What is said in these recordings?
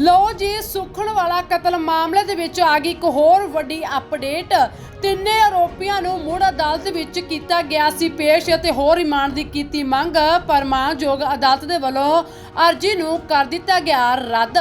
ਲਓ ਜੀ, ਸੁਖਣ ਵਾਲਾ ਕਤਲ ਮਾਮਲੇ ਦੇ ਵਿੱਚ ਆ ਗਈ ਇੱਕ ਹੋਰ ਵੱਡੀ ਅਪਡੇਟ ਤਿੰਨੇ ਆਰੋਪੀਆਂ ਨੂੰ ਮੁੜ ਅਦਾਲਤ ਵਿੱਚ ਕੀਤਾ ਗਿਆ ਸੀ ਪੇਸ਼ ਅਤੇ ਹੋਰ ਰਿਮਾਂਡ ਦੀ ਕੀਤੀ ਮੰਗ। ਪਰ ਮਾਨਯੋਗ ਅਦਾਲਤ ਦੇ ਵੱਲੋਂ ਅਰਜੀ ਨੂੰ ਕਰ ਦਿੱਤਾ ਗਿਆ ਰੱਦ।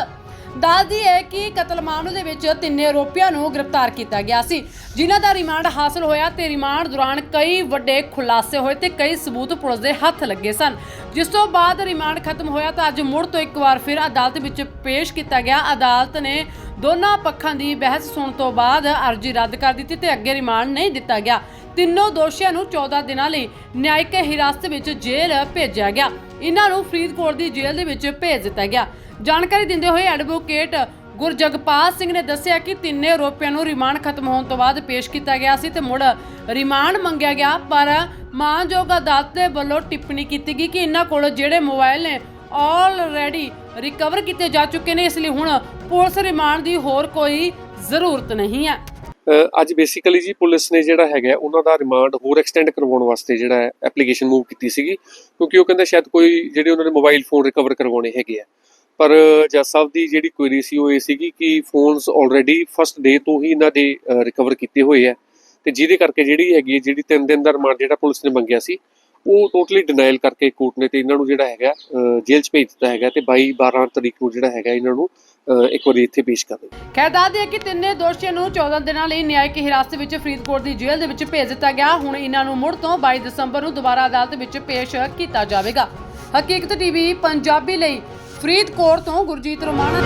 ਦੱਸਦੀ ਹੈ ਕਿ ਕਤਲ ਮਾਮਲੇ ਦੇ ਵਿੱਚ ਤਿੰਨੇ ਆਰੋਪੀਆਂ ਨੂੰ ਗ੍ਰਿਫਤਾਰ ਕੀਤਾ ਗਿਆ ਸੀ, ਜਿਨ੍ਹਾਂ ਦਾ ਰਿਮਾਂਡ ਹਾਸਲ ਹੋਇਆ ਤੇ ਰਿਮਾਂਡ ਦੌਰਾਨ ਕਈ ਵੱਡੇ ਖੁਲਾਸੇ ਹੋਏ ਤੇ ਕਈ ਸਬੂਤ ਪੁਲਿਸ ਦੇ ਹੱਥ ਲੱਗੇ ਸਨ। ਜਿਸ ਤੋਂ ਬਾਅਦ ਰਿਮਾਂਡ ਖਤਮ ਹੋਇਆ ਤਾਂ ਅੱਜ ਮੁੜ ਤੋਂ ਇੱਕ ਵਾਰ ਫਿਰ ਅਦਾਲਤ ਵਿੱਚ ਪੇਸ਼ ਕੀਤਾ ਗਿਆ। ਅਦਾਲਤ ਨੇ ਦੋਨਾਂ ਪੱਖਾਂ ਦੀ ਬਹਿਸ ਸੁਣਨ ਤੋਂ ਬਾਅਦ ਅਰਜ਼ੀ ਰੱਦ ਕਰ ਦਿੱਤੀ ਤੇ ਅੱਗੇ ਰਿਮਾਂਡ ਨਹੀਂ ਦਿੱਤਾ ਗਿਆ। ਤਿੰਨੋਂ ਦੋਸ਼ੀਆਂ ਨੂੰ 14 ਦਿਨਾਂ ਲਈ ਨਿਆਇਕ ਹਿਰਾਸਤ ਵਿੱਚ ਜੇਲ੍ਹ ਭੇਜਿਆ ਗਿਆ। ਇਹਨਾਂ ਨੂੰ ਫਰੀਦਕੋਟ ਦੀ ਜੇਲ੍ਹ ਦੇ ਵਿੱਚ ਭੇਜ ਦਿੱਤਾ ਗਿਆ। ਜਾਣਕਾਰੀ ਦਿੰਦੇ ਹੋਏ ਐਡਵੋਕੇਟ ਗੁਰਜਗਪਾਲ ਸਿੰਘ ਨੇ ਦੱਸਿਆ ਕਿ ਤਿੰਨੇ ਆਰੋਪੀਆਂ ਨੂੰ ਰਿਮਾਂਡ ਖਤਮ ਹੋਣ ਤੋਂ ਬਾਅਦ ਪੇਸ਼ ਕੀਤਾ ਗਿਆ ਸੀ ਤੇ ਮੁੜ ਰਿਮਾਂਡ ਮੰਗਿਆ ਗਿਆ, ਪਰ ਮਾਨਯੋਗ ਅਦਾਲਤ ਦੇ ਵੱਲੋਂ ਟਿੱਪਣੀ ਕੀਤੀ ਗਈ ਕਿ ਇਹਨਾਂ ਕੋਲ ਜਿਹੜੇ ਮੋਬਾਈਲ ਨੇ ਆਲਰੇਡੀ ਰਿਕਵਰ ਕੀਤੇ ਜਾ ਚੁੱਕੇ ਨੇ, ਇਸ ਲਈ ਹੁਣ ਪੁਲਿਸ ਰਿਮਾਂਡ ਦੀ ਹੋਰ ਕੋਈ ਜ਼ਰੂਰਤ ਨਹੀਂ ਹੈ। ਅੱਜ ਬੇਸਿਕਲੀ ਜੀ ਪੁਲਿਸ ਨੇ ਜਿਹੜਾ ਹੈਗਾ ਉਹਨਾਂ ਦਾ ਰਿਮਾਂਡ ਹੋਰ ਐਕਸਟੈਂਡ ਕਰਵਾਉਣ ਵਾਸਤੇ ਜਿਹੜਾ ਹੈ ਐਪਲੀਕੇਸ਼ਨ ਮੂਵ ਕੀਤੀ ਸੀਗੀ ਕਿਉਂਕਿ ਉਹ ਕਹਿੰਦਾ ਸ਼ਾਇਦ ਕੋਈ ਜਿਹੜੇ ਉਹਨਾਂ ਨੇ ਮੋਬਾਈਲ ਫੋਨ ਰਿਕਵਰ ਕਰਵਾਉਣੇ ਹੈਗੇ ਆ। ਪਰ ਜੱਜ ਸਾਹਿਬ ਦੀ ਜਿਹੜੀ ਕੁਐਰੀ ਸੀ ਉਹ ਇਹ ਸੀਗੀ ਕਿ ਫੋਨਸ ਆਲਰੇਡੀ ਫਸਟ ਡੇ ਤੋਂ ਹੀ ਇਹਨਾਂ ਦੇ ਰਿਕਵਰ ਕੀਤੇ ਹੋਏ ਆ। ਤੇ ਜਿਹਦੇ ਕਰਕੇ ਜਿਹੜੀ ਹੈਗੀ ਹੈ, ਜਿਹੜੀ 3 ਦਿਨ ਦਾ ਰਿਮਾਂਡ ਜਿਹੜਾ ਪੁਲਿਸ ਨੇ ਮੰਗਿਆ ਸੀ ਉਹ ਟੋਟਲੀ ਡਿਨਾਈਲ ਕਰਕੇ ਕੋਰਟ ਨੇ ਤੇ ਇਹਨਾਂ ਨੂੰ ਜਿਹੜਾ ਹੈਗਾ ਜੇਲ੍ਹ 'ਚ ਭੇਜ ਦਿੱਤਾ ਹੈਗਾ ਤੇ 22 12 ਤਰੀਕ ਨੂੰ ਜਿਹੜਾ ਹੈਗਾ ਇਹਨਾਂ ਨੂੰ ਇੱਕ ਵਾਰੀ ਇੱਥੇ ਪੇਸ਼ ਕਰ ਦਿੱਤਾ। ਖੈਰ ਦੱਸਦੇ ਕਿ ਤਿੰਨੇ ਦੋਸ਼ੀਆਂ ਨੂੰ 14 ਦਿਨਾਂ ਲਈ ਨਿਆਇਕ ਹਿਰਾਸਤ ਵਿੱਚ ਫਰੀਦਕੋਟ ਦੀ ਜੇਲ੍ਹ ਦੇ ਵਿੱਚ ਭੇਜ ਦਿੱਤਾ ਗਿਆ। ਹੁਣ ਇਹਨਾਂ ਨੂੰ ਮੁੜ ਤੋਂ 22 ਦਸੰਬਰ ਨੂੰ ਦੁਬਾਰਾ ਅਦਾਲਤ ਵਿੱਚ ਪੇਸ਼ ਕੀਤਾ ਜਾਵੇਗਾ। ਹਕੀਕਤ ਟੀਵੀ, ਪੰਜਾਬੀ ਲਈ ਫਰੀਦਕੋਟ ਤੋਂ ਗੁਰਜੀਤ ਰੋਮਾਣਾ।